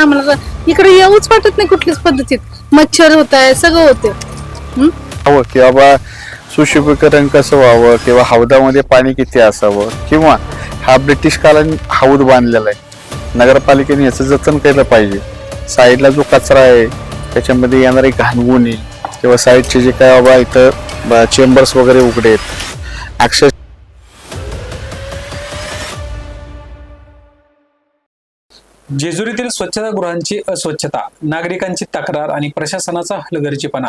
आम्हाला इकडे येऊच वाटत नाही कुठल्याच पद्धतीत. मच्छर होत आहे सगळं होते हवं की बाबा सुशुभीकरण कसं व्हावं किंवा हौदामध्ये पाणी किती असावं किंवा हा ब्रिटिश कालान हौद बांधलेला आहे. नगरपालिकेने याचं जतन केलं पाहिजे. साईडला जो कचरा आहे त्याच्यामध्ये येणारी घाणगुणी किंवा साईडचे जे काय बाबा इथं चेंबर्स वगैरे उघडे आहेत. अक्षर जेजुरीतील स्वच्छतागृहांची अस्वच्छता नागरिकांची तक्रार आणि प्रशासनाचा हलगर्जीपणा.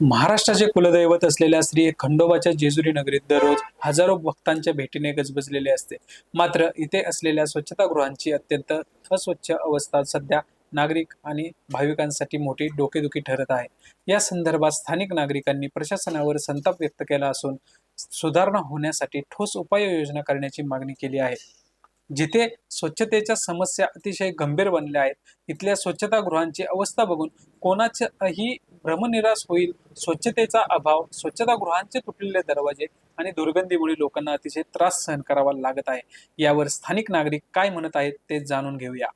महाराष्ट्राचे कुलदैवत असलेल्या श्री खंडोबाच्या जेजुरी नगरीत दररोज हजारो भक्तांच्या भेटीने गजबजलेले असते. मात्र इथे असलेल्या स्वच्छतागृहांची अत्यंत अस्वच्छ अवस्था सध्या नागरिक आणि भाविकांसाठी मोठी डोकेदुखी ठरत आहे. या संदर्भात स्थानिक नागरिकांनी प्रशासनावर संताप व्यक्त केला असून सुधारणा होण्यासाठी ठोस उपाययोजना करण्याची मागणी केली आहे. जिथे स्वच्छतेच्या समस्या अतिशय गंभीर बनल्या आहेत इथल्या स्वच्छतागृहांची अवस्था बघून कोणाच्याही भ्रमनिराश होईल स्वच्छतेचा अभाव स्वच्छतागृहांचे तुटलेले दरवाजे आणि दुर्गंधीमुळे लोकांना अतिशय त्रास सहन करावा लागत आहे. यावर स्थानिक नागरिक काय म्हणत आहेत ते जाणून घेऊया.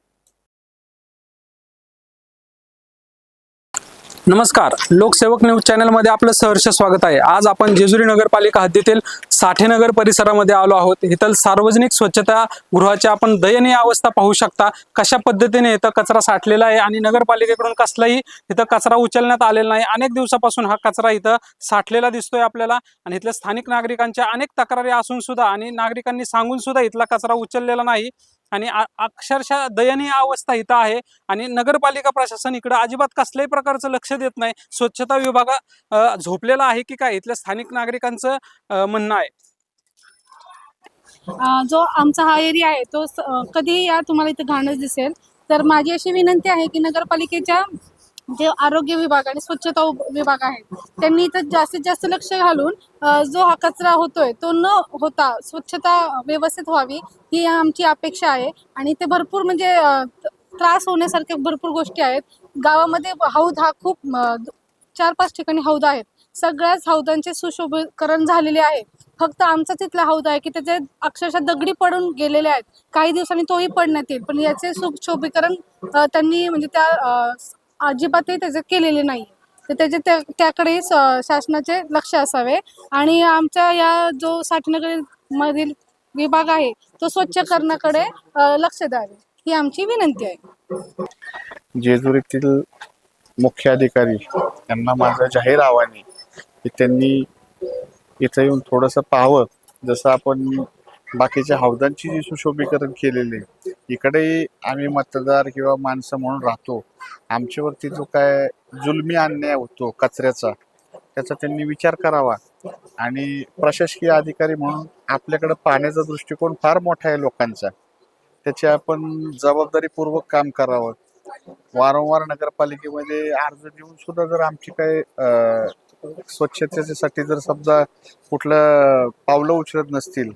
नमस्कार. लोकसेवक न्यूज चॅनलमध्ये आपलं सहर्ष स्वागत आहे. आज आपण जेजुरी नगरपालिका हद्दीतील साठेनगर परिसरामध्ये आलो आहोत. इथं सार्वजनिक स्वच्छता गृहाची आपण दयनीय अवस्था पाहू शकता. कशा पद्धतीने इथं कचरा साठलेला आहे आणि नगरपालिकेकडून कसलाही इथं कचरा उचलण्यात आलेला नाही. अनेक दिवसापासून हा कचरा इथं साठलेला दिसतोय आपल्याला आणि इथल्या स्थानिक नागरिकांच्या अनेक तक्रारी असून सुद्धा आणि नागरिकांनी सांगून सुद्धा इथला कचरा उचललेला नाही. आणि अक्षरशः दयनीय अवस्था इथं आहे. आणि नगरपालिका प्रशासन इकडं अजिबात कसल्याही प्रकारचं लक्ष देत नाही. स्वच्छता विभाग झोपलेला आहे की काय? इथल्या स्थानिक नागरिकांचं म्हणणं आहे. जो आमचा हा एरिया आहे तो कधीही या तुम्हाला इथं घाणच दिसेल. तर माझी अशी विनंती आहे की नगरपालिकेच्या जे आरोग्य विभाग आणि स्वच्छता विभाग आहे त्यांनी इथं जास्तीत जास्त लक्ष घालून जो हा कचरा होतोय तो न होता स्वच्छता व्यवस्थित व्हावी ही आमची अपेक्षा आहे. आणि ते भरपूर म्हणजे त्रास होण्यासारख्या भरपूर गोष्टी आहेत. गावामध्ये हौद हा खूप चार पाच ठिकाणी हौद आहेत. सगळ्याच हौदांचे सुशोभीकरण झालेले आहे. फक्त आमचा तिथला हौद आहे की त्याचे अक्षरशः दगडी पडून गेलेले आहेत. काही दिवसांनी तोही पडण्यात येईल. पण याचे सुशोभीकरण त्यांनी म्हणजे त्या अजिबातही त्याचे केलेले नाही तर त्याचे त्या त्याकडे शासनाचे लक्ष असावे. आणि आमच्या या जो साठनगर मधील विभाग आहे तो स्वच्छ करण्याकडे लक्ष द्यावे. ही आमची विनंती आहे. जेजुरीतील मुख्य अधिकारी यांना माझं जाहीर आव्हान आहे की त्यांनी इथं येऊन थोडंसं पाहावं. जसं आपण बाकीच्या हौदांची जी सुशोभीकरण केलेले इकडे आम्ही मतदार किंवा माणसं म्हणून राहतो. आमच्यावरती जो काय जुलमी अन्याय होतो कचऱ्याचा त्याचा त्यांनी विचार करावा. आणि प्रशासकीय अधिकारी म्हणून आपल्याकडे पाहण्याचा दृष्टिकोन फार मोठा आहे लोकांचा. त्याचे आपण जबाबदारीपूर्वक काम करावं. वारंवार नगरपालिकेमध्ये अर्ज देऊन सुद्धा जर आमची काही स्वच्छतेसाठी जर समजा कुठलं पावलं उचलत नसतील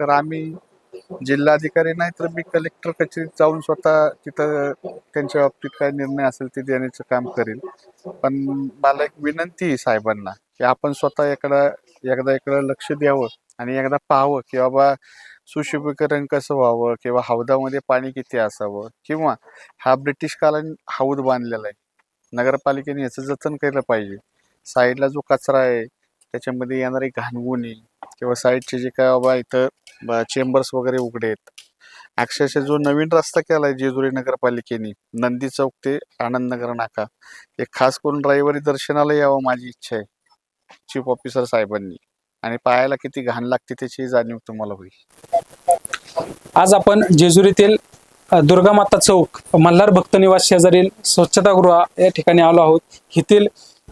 तर आम्ही जिल्हाधिकारी नाही तर मी कलेक्टर कचेरीत जाऊन स्वतः तिथं त्यांच्या बाबतीत काय निर्णय असेल ते देण्याचं काम करेल. पण मला एक विनंती आहे साहेबांना की आपण स्वतः एकदा एकदा इकडं लक्ष द्यावं आणि एकदा पाहावं की बाबा सुशुभीकरण कसं व्हावं किंवा हौदामध्ये पाणी किती असावं किंवा हा ब्रिटिश कालान हौद बांधलेला आहे. नगरपालिकेने याचं जतन केलं पाहिजे. साईडला जो कचरा आहे त्याच्यामध्ये येणारी घाणगुणी किंवा साईडचे जे काय बाबा इथं चेंबर्स वगैरे उघडे आहेत. अक्षरशः जो नवीन रस्ता केलाय जेजुरी नगरपालिकेने नंदी चौक ते आनंद नगर नाका हे खास करून रविवारी दर्शनाला यावं माझी इच्छा आहे चीफ ऑफिसर साहेबांनी. आणि पाहायला किती घाण लागते त्याची जाणीव तुम्हाला होईल. आज आपण जेजुरीतील दुर्गामाता चौक मल्हार भक्त निवास शेजारील स्वच्छतागृह या ठिकाणी आलो आहोत. येथील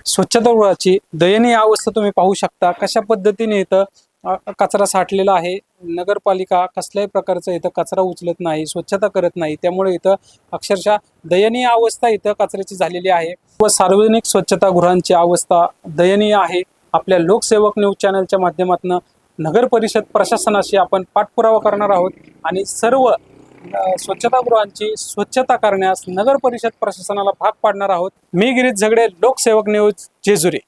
स्वच्छतागृहाची दयनीय अवस्था तुम्ही पाहू शकता. कशा पद्धतीने इथं कचरा साठलेला आहे. नगरपालिका कसल्याही प्रकारचं इथं कचरा उचलत नाही स्वच्छता करत नाही. त्यामुळे इथं अक्षरशः दयनीय अवस्था इथं कचऱ्याची झालेली आहे. व सार्वजनिक स्वच्छतागृहांची अवस्था दयनीय आहे. आपल्या लोकसेवक न्यूज चॅनलच्या माध्यमातून नगर परिषद प्रशासनाशी आपण पाठपुरावा करणार आहोत आणि सर्व स्वच्छतागृहांची स्वच्छता करण्यास नगर परिषद प्रशासनाला भाग पाडणार आहोत. मी गिरीश झगडे लोकसेवक न्यूज जेजुरी.